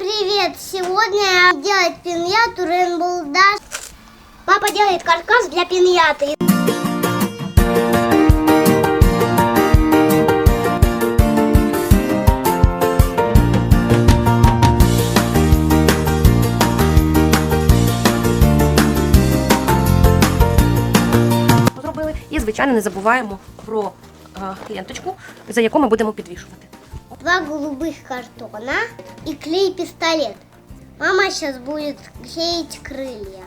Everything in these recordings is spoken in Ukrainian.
привет! Сегодня я делать пиньяту Rainbow Dash. Папа делает каркас для пиньяты. зробили. І, звичайно, не забуваємо про е, ленточку, за яку ми будемо підвішувати. Два голубых картона и клей-пистолет. Мама сейчас будет клеить крылья.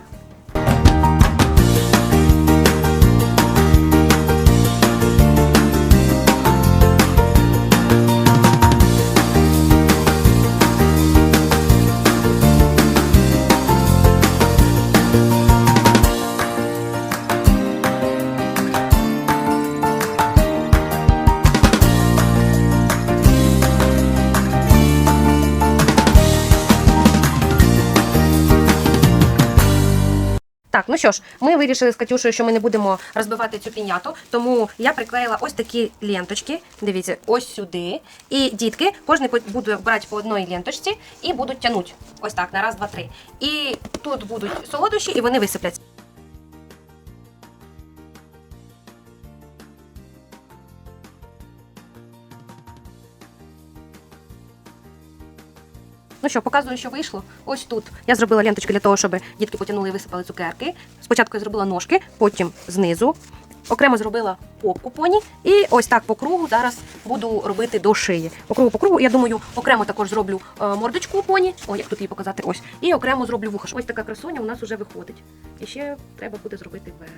Так, ну що ж, ми вирішили з Катюшею, що ми не будемо розбивати цю піняту, тому я приклеїла ось такі ленточки. Дивіться, ось сюди. І дітки, кожен буде брати по одній ленточці і будуть тягнути. Ось так, на раз, два, три. І тут будуть солодощі, і вони висипляться. Ну що, показую, що вийшло. Ось тут я зробила ленточки для того, щоб дітки потягнули і висипали цукерки. Спочатку я зробила ножки, потім знизу. Окремо зробила попку поні. І ось так по кругу зараз буду робити до шиї. По кругу, по кругу. Я думаю, окремо також зроблю е, мордочку поні. О, як тут її показати? Ось. І окремо зроблю вуха. Ось така красуня у нас вже виходить. І ще треба буде зробити верх.